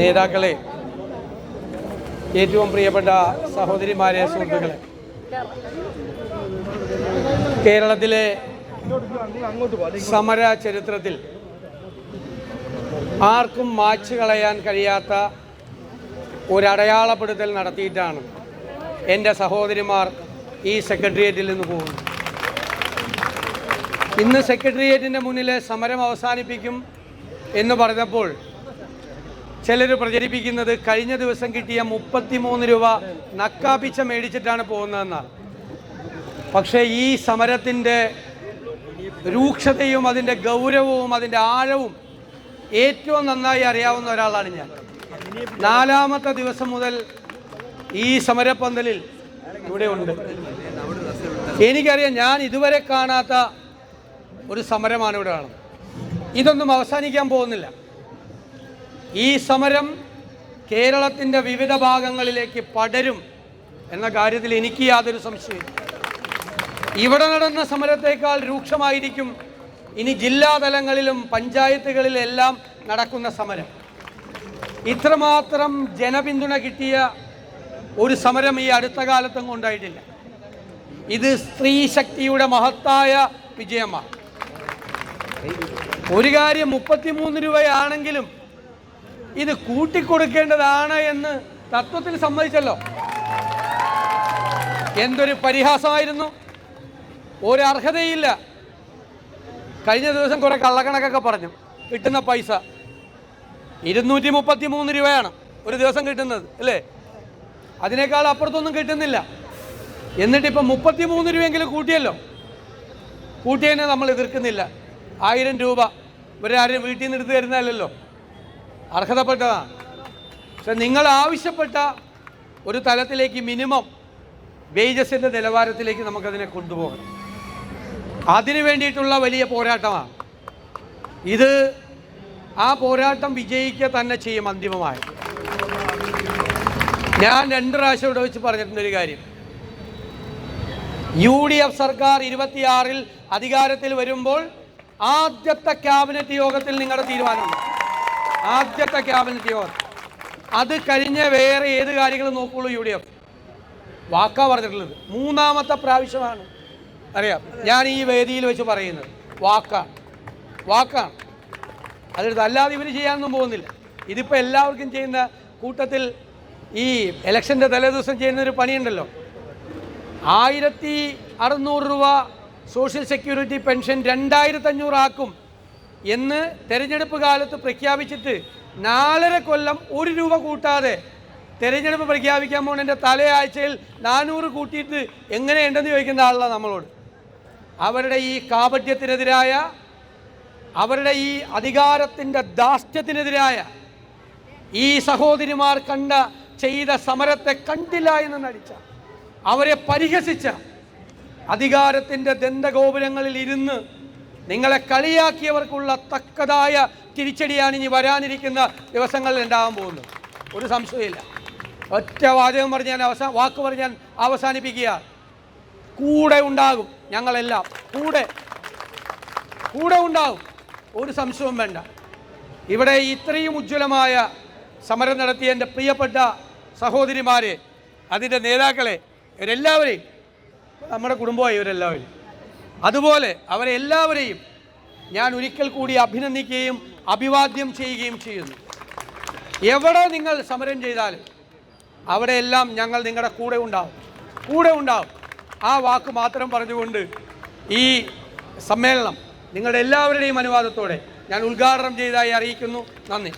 നേതാക്കളെ ഏറ്റവും പ്രിയപ്പെട്ട സഹോദരിമാരെ സുഹൃത്തുക്കളെ. കേരളത്തിലെ സമര ചരിത്രത്തിൽ ആർക്കും മാച്ച് കളയാൻ കഴിയാത്ത ഒരടയാളപ്പെടുത്തൽ നടത്തിയിട്ടാണ് എന്റെ സഹോദരിമാർ ഈ സെക്രട്ടേറിയറ്റിൽ നിന്ന് പോകുന്നത്. ഇന്ന് സെക്രട്ടേറിയറ്റിന്റെ മുന്നിലെ സമരം അവസാനിപ്പിക്കും എന്ന് പറഞ്ഞപ്പോൾ ചിലർ പ്രചരിപ്പിക്കുന്നത് കഴിഞ്ഞ ദിവസം കിട്ടിയ മുപ്പത്തിമൂന്ന് രൂപ നക്കാപ്പിച്ച മേടിച്ചിട്ടാണ് പോകുന്നതെന്നാണ് പക്ഷേ ഈ സമരത്തിന്റെ രൂക്ഷതയും അതിന്റെ ഗൗരവവും അതിന്റെ ആഴവും ഏറ്റവും നന്നായി അറിയാവുന്ന ഒരാളാണ് ഞാൻ. നാലാമത്തെ ദിവസം മുതൽ ഈ സമരപ്പന്തലിൽ ഇവിടെ ഉണ്ട്. എനിക്കറിയാം ഞാൻ ഇതുവരെ കാണാത്ത ഒരു സമരമാണ് ഇവിടെ കാണുന്നത്. ഇതൊന്നും അവസാനിക്കാൻ പോകുന്നില്ല. ഈ സമരം കേരളത്തിന്റെ വിവിധ ഭാഗങ്ങളിലേക്ക് പടരും എന്ന കാര്യത്തിൽ എനിക്ക് യാതൊരു സംശയവും ഇവിടെ നടന്ന സമരത്തേക്കാൾ രൂക്ഷമായിരിക്കും ഇനി ജില്ലാതലങ്ങളിലും പഞ്ചായത്തുകളിലെല്ലാം നടക്കുന്ന സമരം. ഇത്രമാത്രം ജനപിന്തുണ കിട്ടിയ ഒരു സമരം ഈ അടുത്ത കാലത്തൊന്നും ഉണ്ടായിട്ടില്ല ഇത് സ്ത്രീ ശക്തിയുടെ മഹത്തായ വിജയമാണ്. ഒരു കാര്യം മുപ്പത്തിമൂന്ന് രൂപയാണെങ്കിലും ഇത് കൂട്ടിക്കൊടുക്കേണ്ടതാണ് എന്ന് തത്വത്തിൽ സമ്മതിച്ചല്ലോ. എന്തൊരു പരിഹാസമായിരുന്നു. ഒരു അർഹതയില്ല. കഴിഞ്ഞ ദിവസം കുറെ കള്ളക്കണക്കൊക്കെ പറഞ്ഞു. കിട്ടുന്ന പൈസ ഇരുന്നൂറ്റി മുപ്പത്തി മൂന്ന് രൂപയാണ് ഒരു ദിവസം കിട്ടുന്നത് അല്ലേ? അതിനേക്കാൾ അപ്പുറത്തൊന്നും കിട്ടുന്നില്ല. എന്നിട്ടിപ്പം മുപ്പത്തി മൂന്ന് രൂപയെങ്കിലും കൂട്ടിയല്ലോ. കൂട്ടിയതിനെ നമ്മൾ എതിർക്കുന്നില്ല. ആയിരം രൂപ ഇവരാരും വീട്ടിൽ നിന്ന് എടുത്ത് തരുന്നതല്ലല്ലോ. അർഹതപ്പെട്ടതാണ്. പക്ഷെ നിങ്ങൾ ആവശ്യപ്പെട്ട ഒരു തലത്തിലേക്ക് മിനിമം വേജസിന്റെ നിലവാരത്തിലേക്ക് നമുക്കതിനെ കൊണ്ടുപോകണം. അതിനു വേണ്ടിയിട്ടുള്ള വലിയ പോരാട്ടമാണ്. ഇത് ആ പോരാട്ടം വിജയിക്കുക തന്നെ ചെയ്യും അന്തിമമായി. ഞാൻ രണ്ട് പ്രാവശ്യം ഇവിടെ വെച്ച് പറഞ്ഞിട്ടുണ്ടൊരു കാര്യം. യു ഡി എഫ് സർക്കാർ ഇരുപത്തിയാറിൽ അധികാരത്തിൽ വരുമ്പോൾ ആദ്യത്തെ ക്യാബിനറ്റ് യോഗത്തിൽ നിങ്ങളുടെ തീരുമാനമുണ്ട്. ആദ്യത്തെ ക്യാബിനറ്റ് യോഗം അത് കഴിഞ്ഞ് വേറെ ഏത് കാര്യങ്ങൾ നോക്കുള്ളൂ യു ഡി എഫ്. വാക്കാ പറഞ്ഞിട്ടുള്ളത്. മൂന്നാമത്തെ പ്രാവശ്യമാണ്. അറിയാം. ഞാൻ ഈ വേദിയിൽ വെച്ച് പറയുന്നത്. വാക്കാണ് വാക്കാണ് അതെടുത്ത് അല്ലാതെ ഇവർ ചെയ്യാനൊന്നും പോകുന്നില്ല. ഇതിപ്പോൾ എല്ലാവർക്കും ചെയ്യുന്ന കൂട്ടത്തിൽ ഈ ഇലക്ഷന്റെ തലേദിവസം ചെയ്യുന്ന ഒരു പണിയുണ്ടല്ലോ. ആയിരത്തി അറുന്നൂറ് രൂപ സോഷ്യൽ സെക്യൂരിറ്റി പെൻഷൻ രണ്ടായിരത്തി അഞ്ഞൂറാക്കും എന്ന് തെരഞ്ഞെടുപ്പ് കാലത്ത് പ്രഖ്യാപിച്ചിട്ട് നാലര കൊല്ലം ഒരു രൂപ കൂട്ടാതെ തെരഞ്ഞെടുപ്പ് പ്രഖ്യാപിക്കാൻ പോകുന്നതിന്റെ തലയാഴ്ചയിൽ നാനൂറ് കൂട്ടിയിട്ട് എങ്ങനെയുണ്ടെന്ന് ചോദിക്കുന്ന ആളാണ് നമ്മളോട്. അവരുടെ ഈ കാപട്യത്തിനെതിരായ അവരുടെ ഈ അധികാരത്തിന്റെ ദാസ്യത്തിനെതിരായ ഈ സഹോദരിമാർ കണ്ട ചെയ്ത സമരത്തെ കണ്ടില്ല എന്ന് നടിച്ച അവരെ പരിഹസിച്ച അധികാരത്തിന്റെ ദന്തഗോപുരങ്ങളിൽ ഇരുന്ന് നിങ്ങളെ കളിയാക്കിയവർക്കുള്ള തക്കതായ തിരിച്ചടിയാണ് ഇനി വരാനിരിക്കുന്ന ദിവസങ്ങളിൽ ഉണ്ടാകാൻ പോകുന്നത്. ഒരു സംശയമില്ല ഒറ്റ വാചകം പറഞ്ഞ് ഞാൻ അവസാന വാക്ക് പറഞ്ഞ് ഞാൻ അവസാനിപ്പിക്കുക. കൂടെ ഉണ്ടാകും ഞങ്ങളെല്ലാം. കൂടെ. കൂടെ ഉണ്ടാകും. ഒരു സംശയവും വേണ്ട. ഇവിടെ ഇത്രയും ഉജ്ജ്വലമായ സമരം നടത്തിയ എന്റെ പ്രിയപ്പെട്ട സഹോദരിമാരെ അതിന്റെ നേതാക്കളെ ഇവരെല്ലാവരെയും നമ്മുടെ കുടുംബമായി ഇവരെല്ലാവരും. അതുപോലെ അവരെ എല്ലാവരെയും ഞാൻ ഒരിക്കൽ കൂടി അഭിനന്ദിക്കുകയും അഭിവാദ്യം ചെയ്യുകയും ചെയ്യുന്നു. എവിടെ നിങ്ങൾ സമരം ചെയ്താലും അവിടെയെല്ലാം ഞങ്ങൾ നിങ്ങളുടെ കൂടെ ഉണ്ടാവും. കൂടെ ഉണ്ടാവും. ആ വാക്ക് മാത്രം പറഞ്ഞുകൊണ്ട് ഈ സമ്മേളനം നിങ്ങളുടെ എല്ലാവരുടെയും അനുവാദത്തോടെ ഞാൻ ഉദ്ഘാടനം ചെയ്തതായി അറിയിക്കുന്നു. നന്ദി.